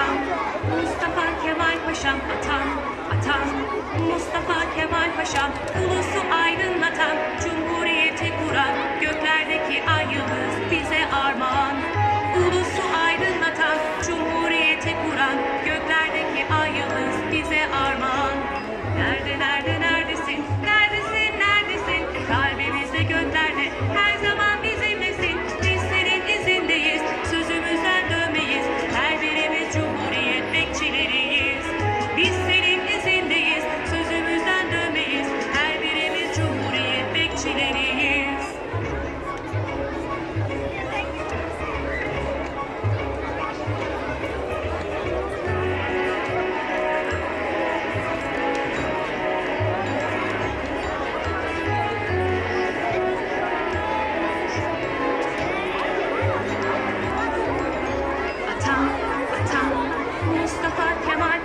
Atan, Mustafa Kemal Paşa Atan, Atan, Mustafa Kemal Paşa, ulusu aydınlatan, Paşam, Mustafa Kemal